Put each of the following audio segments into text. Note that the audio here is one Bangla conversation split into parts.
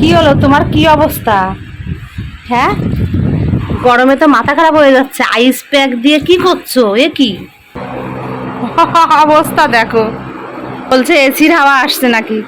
কি হলো? তোমার কি অবস্থা? হ্যাঁ? গরমে তো মাথা খারাপ হয়ে যাচ্ছে। আইস প্যাক দিয়ে কি করছ? এ কি? অবস্থা দেখো। বলছে এসির হাওয়া আসছে নাকি?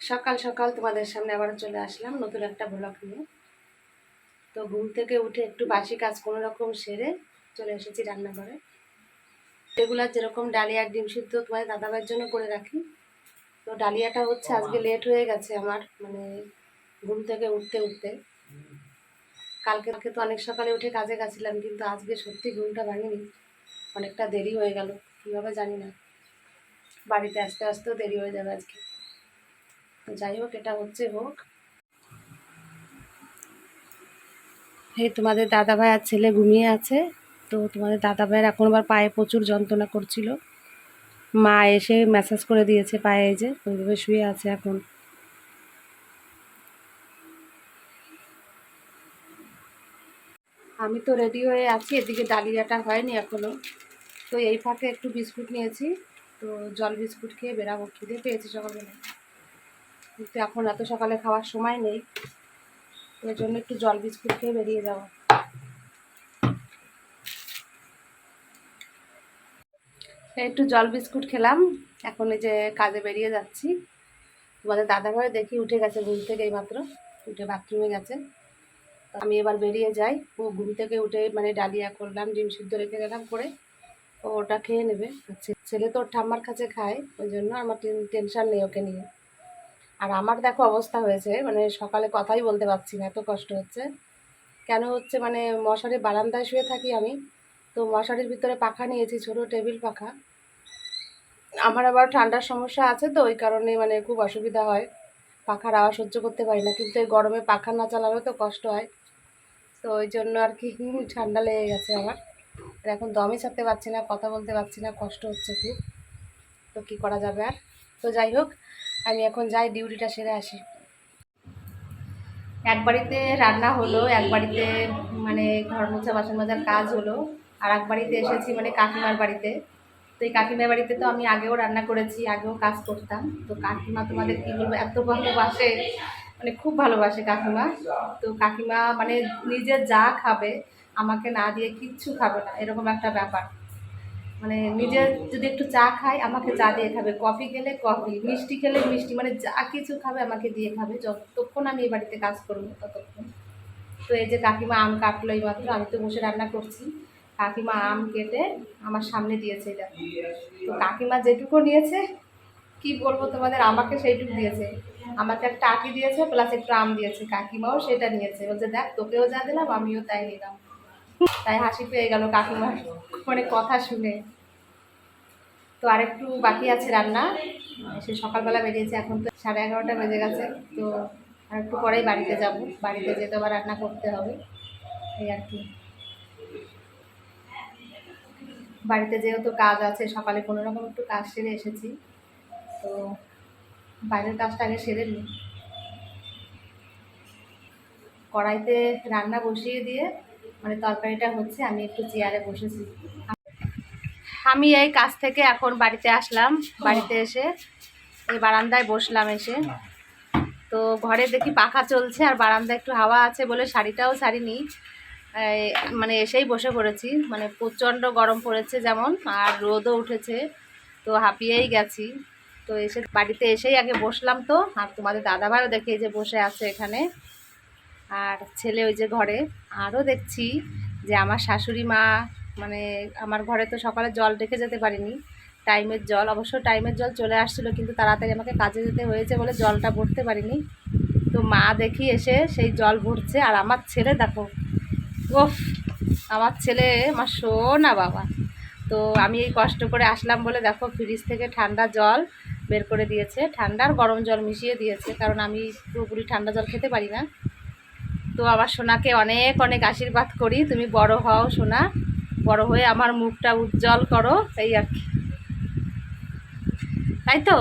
সকাল সকাল তোমাদের সামনে আবার চলে আসলাম নতুন একটা ব্লগ নিয়ে। তো ঘুম থেকে উঠে একটু বাসি কাজ কোনো রকম সেরে চলে এসেছি রান্নাঘরে। রেগুলার যেরকম ডালিয়া ডিম সিদ্ধ তোমার দাদাবার জন্য করে রাখি। তো ডালিয়াটা হচ্ছে আজকে লেট হয়ে গেছে আমার মানে ঘুম থেকে উঠতে উঠতে। কালকে কালকে তো অনেক সকালে উঠে কাজে গেছিলাম কিন্তু আজকে সত্যি ঘুমটা ভাঙিনি। অনেকটা দেরি হয়ে গেল কীভাবে জানি না। বাড়িতে আসতে আসতেও দেরি হয়ে যাবে আজকে। তো যাই হোক এটা হচ্ছে হোক এই তোমাদের দাদা ভাই আর ছেলে ঘুমিয়ে আছে তো তোমাদের দাদা ভাইয়ের এখন আবার পায়ে প্রচুর যন্ত্রণা করছিল। মা এসে মেসেজ করে দিয়েছে পায়ে যে, ওইভাবে শুয়ে আছে এখন। আমি তো রেডি হয়ে আছি, এদিকে ডালিয়াটা হয়নি এখনও। তো এই ফাঁকে একটু বিস্কুট নিয়েছি, তো জল বিস্কুট খেয়ে বেরাবো, খিদে পেয়েছি সকালবেলা। কিন্তু এখন এত সকালে খাওয়ার সময় নেই, এর জন্য একটু জল বিস্কুট খেয়ে বেরিয়ে যাব। একটু জল বিস্কুট খেলাম। এখন এই যে কাজে বেরিয়ে যাচ্ছি। তোমাদের দাদাভাই দেখি উঠে গেছে ঘুম থেকে এইমাত্র। উঠে বাথরুমে গেছে। আমি এবার বেরিয়ে যাই। ও ঘুম থেকে উঠে মানে ডালিয়া করলাম, ডিম সিদ্ধ রেখে গেলাম করে। ও ওটা খেয়ে নেবে। ছেলে তো ঠাম্মার কাছে খায়, ওই জন্য আমার টেনশন নেই ওকে নিয়ে। আর আমার দেখো অবস্থা হয়েছে মানে সকালে কথাই বলতে পারছি না, এত কষ্ট হচ্ছে। কেন হচ্ছে মানে মশারি বারান্দায় শুয়ে থাকি আমি। তো মশারির ভিতরে পাখা নিয়েছি, ছোট টেবিল পাখা। আমার আবার ঠান্ডার সমস্যা আছে তো, ওই কারণে মানে খুব অসুবিধা হয়। পাখার আওয়াজ সহ্য করতে পারি না, কিন্তু এই গরমে পাখা না চালালেও তো কষ্ট হয়। তো ওই জন্য আর কি ঠান্ডা লেগে গেছে আমার। এখন দমই ছাড়তে পারছি না, কথা বলতে পারছি না, কষ্ট হচ্ছে খুব। তো কী করা যাবে আর? তো যাই হোক, আমি এখন যাই, ডিউটিটা সেরে আসি। এক বাড়িতে রান্না হলো, এক বাড়িতে মানে ঘর মোছা, বাসন মাজার কাজ হলো। আর এক বাড়িতে এসেছি মানে কাকিমার বাড়িতে। তো এই কাকিমার বাড়িতে তো আমি আগেও রান্না করেছি, আগেও কাজ করতাম। তো কাকিমা তোমাদের কী বলব, এত ভালোবাসে মানে খুব ভালোবাসে কাকিমা। তো কাকিমা মানে নিজে যা খাবে, আমাকে না দিয়ে কিচ্ছু খাবে না, এরকম একটা ব্যাপার। মানে নিজে যদি একটু চা খায়, আমাকে চা দিয়ে খাবে। কফি খেলে কফি, মিষ্টি খেলে মিষ্টি মানে যা কিছু খাবে আমাকে দিয়ে খাবে। যতক্ষণ আমি এই বাড়িতে কাজ করব, ততক্ষণ। তো এই যে কাকিমা আম কাটলো এই মাত্র আমি তো বসে রান্না করছি। কাকিমা আম কেটে আমার সামনে দিয়েছে এটা। তো কাকিমা যেটুকু নিয়েছে, কি বলব তোমাদের, আমাকে সেইটুকু দিয়েছে। আমাকে একটা আঁকি দিয়েছে প্লাস একটু আম দিয়েছে। কাকিমাও সেটা নিয়েছে। বলছে, দেখ, তোকেও যা দিলাম, আমিও তাই নিলাম। তাই হাসি পেয়ে গেল কাকিমার মানে কথা শুনে। তো আরেকটু বাকি আছে রান্না। সে সকালবেলা বেরিয়েছে, এখন তো সাড়ে এগারোটা বেজে গেছে। তো আর একটু পরেই বাড়িতে যাব। বাড়িতে যেতে আবার রান্না করতে হবে। এই আর কি। বাড়িতে যেহেতু কাজ আছে সকালে কোনো রকম একটু কাজ সেরে এসেছি। তো বাইরের কাজটা আগে সেরে নিই। কড়াইতে রান্না বসিয়ে দিয়ে মানে তরকারিটা হচ্ছে আমি একটু চেয়ারে বসেছি। আমি এই কাজ থেকে এখন বাড়িতে আসলাম বাড়িতে এসে এই বারান্দায় বসলাম এসে। তো ঘরে দেখি পাখা চলছে আর বারান্দায় একটু হাওয়া আছে বলে শাড়িটাও ছাড়িনি। এই মানে এসেই বসে পড়েছি। মানে প্রচণ্ড গরম পড়েছে যেমন, আর রোদও উঠেছে। তো হাঁপিয়েই গেছি। তো এসে বাড়িতে এসেই আগে বসলাম তো, আর তোমাদের দাদাভাইও দেখে যে বসে আছে এখানে। আর ছেলে ওই যে ঘরে, আরও দেখছি যে আমার শাশুড়ি মা মানে আমার ঘরে তো সকালে জল রেখে যেতে পারিনি। টাইমের জল, অবশ্য টাইমের জল চলে আসছিল, কিন্তু তাড়াতাড়ি আমাকে কাজে যেতে হয়েছে বলে জলটা ভরতে পারিনি। তো মা দেখি এসে সেই জল ভরছে, আর আমার ছেলে দেখো ওফ আমার ছেলে, আমার না বাবা। তো আমি এই কষ্ট করে আসলাম বলে দেখো ফ্রিজ থেকে ঠান্ডা জল বের করে দিয়েছে। ঠান্ডার গরম জল মিশিয়ে দিয়েছে, কারণ আমি পুরোপুরি ঠান্ডা জল খেতে পারি না। তো আমার সোনাকে অনেক অনেক আশীর্বাদ করি। তুমি বড় হও সোনা, বড় হয়ে আমার মুখটা উজ্জ্বল করো, এই আর কি। তাই তো?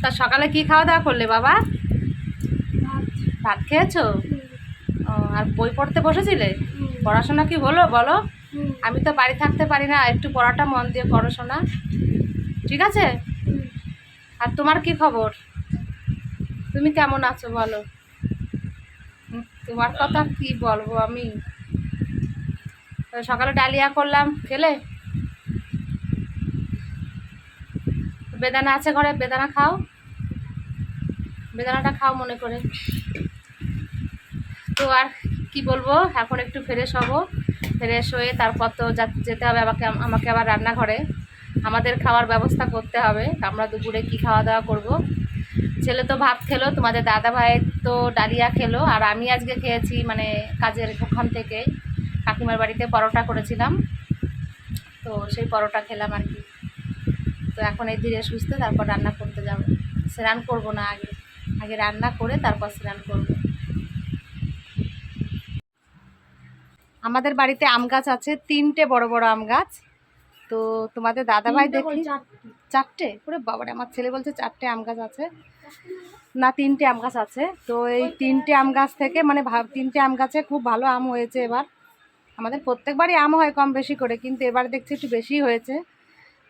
তা সকালে কি খাওয়া দাওয়া করলে বাবা? ভাত খেয়েছো? আর বই পড়তে বসেছিলে? পড়াশোনা কি হলো বলো? আমি তো বাড়ি থাকতে পারি না একটু পড়াটা মন দিয়ে পড়াশোনা ঠিক আছে? আর তোমার কি খবর? তুমি কেমন আছো বলো? তোমার কথা কি বলব আমি? সকালে ডালিয়া করলাম খেলে? বেদানা আছে ঘরে বেদানা খাও? বেদানাটা খাও মনে করে। তো আর কি বলব, এখন একটু ফ্রেশ হব। ফ্রেশ হয়ে তারপর তো যেতে হবে আমাকে আমাকে আবার রান্নাঘরে। আমাদের খাওয়ার ব্যবস্থা করতে হবে। আমরা দুপুরে কি খাওয়া দাওয়া করব? ছেলে তো ভাত খেলো, তোমাদের দাদা ভাই তো ডালিয়া খেলো, আর আমি আজকে খেয়েছি মানে কাজের ওখান থেকে। কাকিমার বাড়িতে পরোটা করেছিলাম। তো সেই পরোটা খেলাম আর কি। তো এখন এই ধীরে সুস্থ তারপর রান্না করতে যাব। স্নান করব না আগে। আগে রান্না করে তারপর স্নান করব। আমাদের বাড়িতে আম গাছ আছে তিনটে বড় বড় আম গাছ। তো তোমাদের দাদা ভাই দেখি। চারটে। ওরে বাবারে আমার ছেলে বলছে চারটে আম গাছ আছে। না তিনটে আম গাছ আছে। তো এই তিনটে আম গাছ থেকে মানে তিনটে আম গাছে খুব ভালো আম হয়েছে এবার। আমাদের প্রত্যেকবারই আম হয় কম বেশি করে কিন্তু এবার দেখছি একটু বেশি হয়েছে।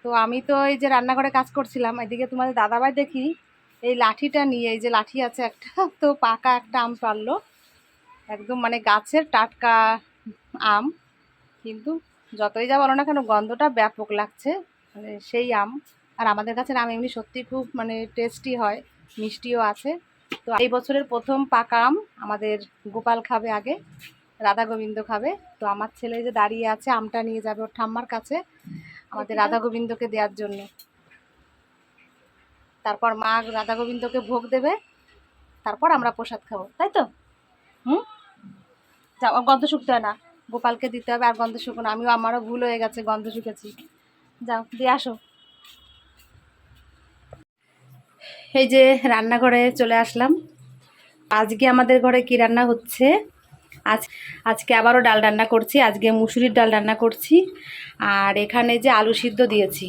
তো আমি তো এই যে রান্নাঘরে কাজ করছিলাম এদিকে তোমাদের দাদাভাই দেখি এই লাঠিটা নিয়ে এই যে লাঠি আছে একটা তো পাকা একটা আম পারল। একদম মানে গাছের টাটকা আম কিন্তু যতই যা বলো না কেন গন্ধটা ব্যাপক লাগছে। মানে সেই আম আর আমাদের কাছে আম এমনি সত্যি খুব মানে টেস্টি হয় মিষ্টিও আছে। তো এই বছরের প্রথম পাকা আম আমাদের গোপাল খাবে আগে রাধা গোবিন্দ খাবে। তো আমার ছেলে যে দাঁড়িয়ে আছে আমটা নিয়ে যাবে ওর ঠাম্মার কাছে আমাদের রাধা গোবিন্দকে দেওয়ার জন্য। তারপর মা রাধা গোবিন্দকে ভোগ দেবে তারপর আমরা প্রসাদ খাব তাই তো? হুম? গন্ধ শুকতে হয় না। গোপালকে দিতে হবে আর গন্ধ শুকনো। আমিও, আমারও ভুল হয়ে গেছে, গন্ধ শুকেছি। যাও, দিয়ে আসো। এই যে রান্নাঘরে চলে আসলাম। আজকে আমাদের ঘরে কি রান্না হচ্ছে? আজ, আজকে আবারও ডাল রান্না করছি, আজকে মুসুরির ডাল রান্না করছি, আর এখানে যে আলু সিদ্ধ দিয়েছি।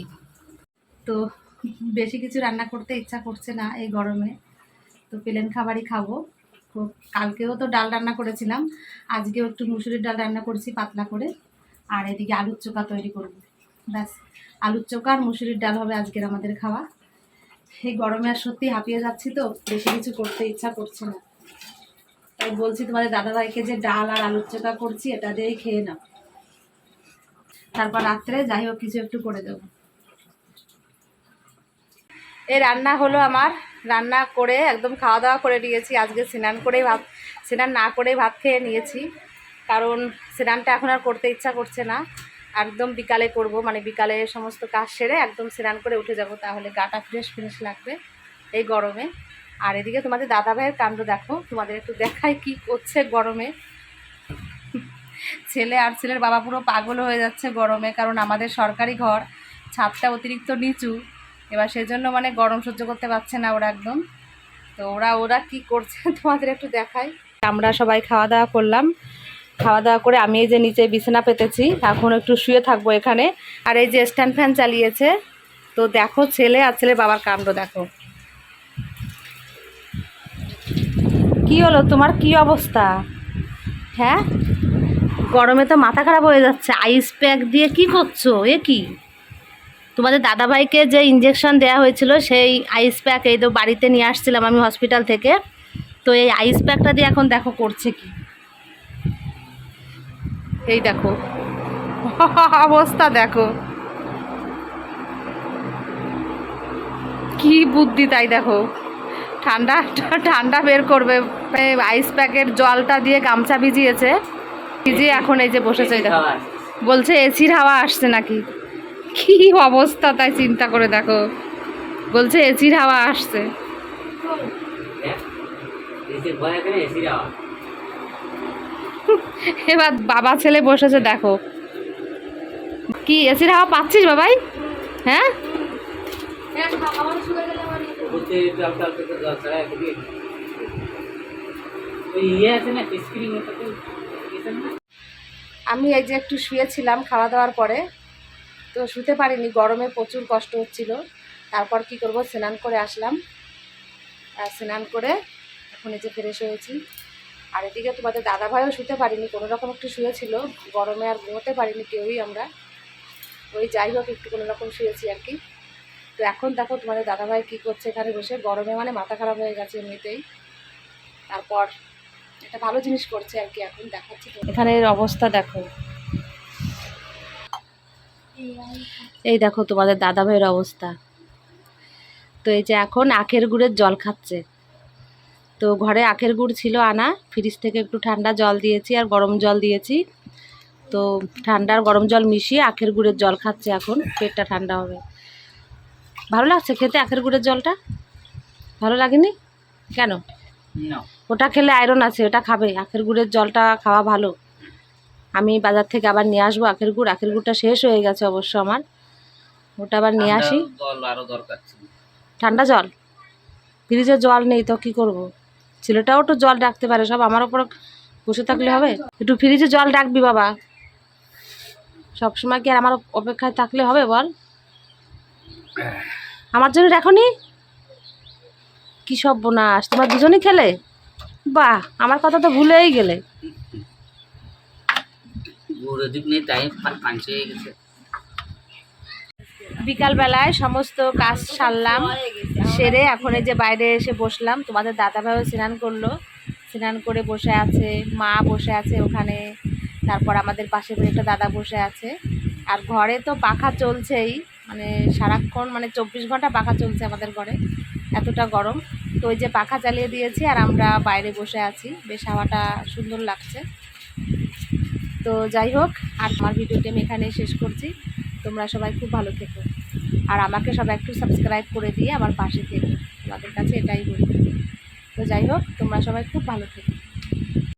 তো বেশি কিছু রান্না করতে ইচ্ছা করছে না এই গরমে। তো প্লেন খাবারই খাব। কালকেও তো ডাল রান্না করেছিলাম, আজকেও একটু মুসুরির ডাল রান্না করছি পাতলা করে, আর এদিকে আলুর চোখা তৈরি করব। ব্যাস, আলুর চোখা আর মুসুরির ডাল হবে আজকের আমাদের খাওয়া। এই গরমে আর সত্যি হাঁপিয়ে যাচ্ছি তো, বেশি কিছু করতে ইচ্ছা করছে না। তাই বলছি তোমাদের দাদাভাইকে যে ডাল আর আলুর চোখা করছি, এটা দিয়েই খেয়ে নাও। তারপর রাত্রে যাই হোক, কিছু একটু করে দেবো। এই রান্না হলো আমার রান্না করে একদম খাওয়া দাওয়া করে নিয়েছি। আজকে স্নান করেই ভাত, স্নান না করেই ভাত খেয়ে নিয়েছি। কারণ স্নানটা এখন আর করতে ইচ্ছা করছে না। একদম বিকালে করব মানে বিকালে সমস্ত কাজ সেরে একদম স্নান করে উঠে যাব, তাহলে গাটা ফ্রেশ ফ্রেশ লাগবে এই গরমে। আর এদিকে তোমাদের দাদা ভাইয়ের কাণ্ড দেখো, তোমাদের একটু দেখাই কি করছে গরমে। ছেলে আর ছেলের বাবা পুরো পাগল হয়ে যাচ্ছে গরমে, কারণ আমাদের সরকারি ঘর, ছাদটা অতিরিক্ত নিচু। এবার সেজন্য মানে গরম সহ্য করতে পারছে না ওরা একদম। তো ওরা ওরা কি করছে তোমাদের একটু দেখাই। আমরা সবাই খাওয়া দাওয়া করলাম। খাওয়া দাওয়া করে আমি এই যে নিচে বিছানা পেতেছি, এখন একটু শুয়ে থাকব এখানে। আর এই যে স্ট্যান্ড ফ্যান চালিয়েছে। তো দেখো ছেলে আর ছেলে বাবার কাণ্ড দেখো। কি হলো? তোমার কি অবস্থা? হ্যাঁ? গরমে তো মাথা খারাপ হয়ে যাচ্ছে। আইস প্যাক দিয়ে কি করছ? এ কি? তোমাদের দাদাভাইকে যে ইঞ্জেকশন দেওয়া হয়েছিল, সেই আইস প্যাক এই তো বাড়িতে নিয়ে আসছিলাম আমি হসপিটাল থেকে। তো এই আইস প্যাকটা দিয়ে এখন দেখো করছে কি। এই দেখো। অবস্থা দেখো। কি বুদ্ধি তাই দেখো। ঠান্ডা ঠান্ডা বের করবে। আইস প্যাকের জলটা দিয়ে গামছা ভিজিয়েছে। ভিজিয়ে এখন এই যে বসেছে দেখো। বলছে, এসির হাওয়া আসছে নাকি? কি অবস্থা তাই চিন্তা করে দেখো। বলছে এসির হাওয়া আসছে। এবার বাবা ছেলে বসেছে, দেখো। কি, এসির হাওয়া পাচ্ছিস বাবাই? হ্যাঁ? আমি এই যে একটু শুয়েছিলাম খাওয়া দাওয়ার পরে। তো শুতে পারিনি, গরমে প্রচুর কষ্ট হচ্ছিল। তারপর কি করব? স্নান করে আসলাম। আর স্নান করে এখন এই যে ফ্রেশ হয়েছি। আর এদিকে তোমাদের দাদা ভাইও শুতে পারিনি, কোনো রকম একটু শুয়েছিল। গরমে আর ঘুমোতে পারিনি কেউই আমরা। ওই যাই হোক, একটু কোনো রকম শুয়েছি আর কি। তো এখন দেখো তোমাদের দাদাভাই কী করছে এখানে বসে। গরমে মানে মাথা খারাপ হয়ে গেছে এমনিতেই। তারপর একটা ভালো জিনিস করছে আর কি এখন, দেখাচ্ছি। এখানের অবস্থা দেখো। এই দেখো তোমাদের দাদা ভাইয়ের অবস্থা। তো এই যে এখন আখের গুড়ের জল খাচ্ছে। তো ঘরে আখের গুড় ছিল আনা ফ্রিজ থেকে একটু ঠান্ডা জল দিয়েছি আর গরম জল দিয়েছি। তো ঠান্ডার গরম জল মিশিয়ে আখের গুড়ের জল খাচ্ছে এখন পেটটা ঠান্ডা হবে। ভালো লাগছে খেতে আখের গুড়ের জলটা? ভালো লাগেনি? কেন? ওটা খেলে আয়রন আছে ওটা খাবে। আখের গুড়ের জলটা খাওয়া ভালো। আমি বাজার থেকে আবার নিয়ে আসব আখের গুড়। আখের গুড়টা শেষ হয়ে গেছে অবশ্য আমার। ওটা আবার নিয়ে আসি। জল আরও দরকার ছিল। ঠান্ডা জল? ফ্রিজে জল নেই তো কি করব? ছেলেটাও তো জল ডাকতে পারে সব আমার ওপর বসে থাকলে হবে? একটু ফ্রিজে জল ডাকবি বাবা। সব সময় কি আর আমার অপেক্ষায় থাকলে হবে বল? আমার জন্য রাখনি কি সব বোনাস তোমার দুজনেই খেলে? বাহ আমার কথা তো ভুলেই গেলে। ওদিক নেই তাই হয়ে গেছে। বিকালবেলায় সমস্ত কাজ সারলাম, সেরে এখন এই যে বাইরে এসে বসলাম, তোমাদের দাদাভাইও স্নান করল। স্নান করে বসে আছে, মা বসে আছে ওখানে, তারপর আমাদের পাশে একটা দাদা বসে আছে। আর ঘরে তো পাখা চলছেই মানে সারাক্ষণ মানে চব্বিশ ঘণ্টা পাখা চলছে আমাদের ঘরে, এতটা গরম। তো ওই যে পাখা চালিয়ে দিয়েছি আর আমরা বাইরে বসে আছি, বেশ হাওয়াটা সুন্দর লাগছে। তো যাই হোক, আর আমার ভিডিওটি আমি এখানে শেষ করছি। তোমরা সবাই খুব ভালো থেকো। আর আমাকে সবাই একটু সাবস্ক্রাইব করে দিয়ে আমার পাশে থেকো। তোমাদের কাছে এটাই বলি। তো যাই হোক, তোমরা সবাই খুব ভালো থেকো।